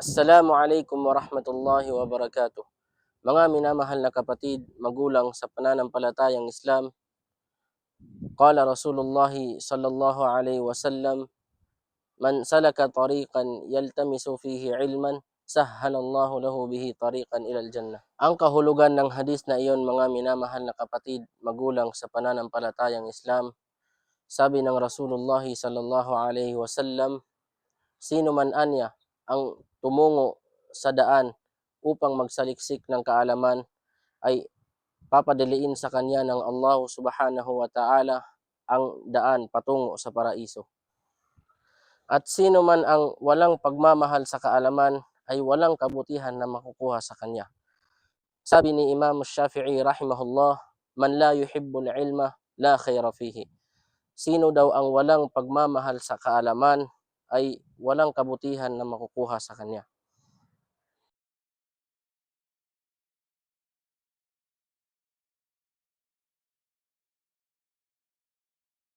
Assalamu alaikum warahmatullahi wabarakatuh. Mga minamahal na kapatid, magulang sa pananampalatayang Islam, Qala Rasulullah sallallahu alaihi wasallam, Man salaka tariqan yaltamisu fihi ilman, sahhalallahu lahu bihi tariqan ilal jannah. Ang kahulugan ng hadis na iyon mga minamahal na kapatid, magulang sa pananampalatayang Islam, sabi ng Rasulullah sallallahu alaihi wasallam, sino man anya ang tumungo sa daan upang magsaliksik ng kaalaman ay papadaliin sa kanya ng Allah subhanahu wa ta'ala ang daan patungo sa paraiso. At sino man ang walang pagmamahal sa kaalaman ay walang kabutihan na makukuha sa kanya. Sabi ni Imam Shafi'i rahimahullah, man la yuhibbul ilma la khaira fihi. Sino daw ang walang pagmamahal sa kaalaman ay walang kabutihan na makukuha sa kanya.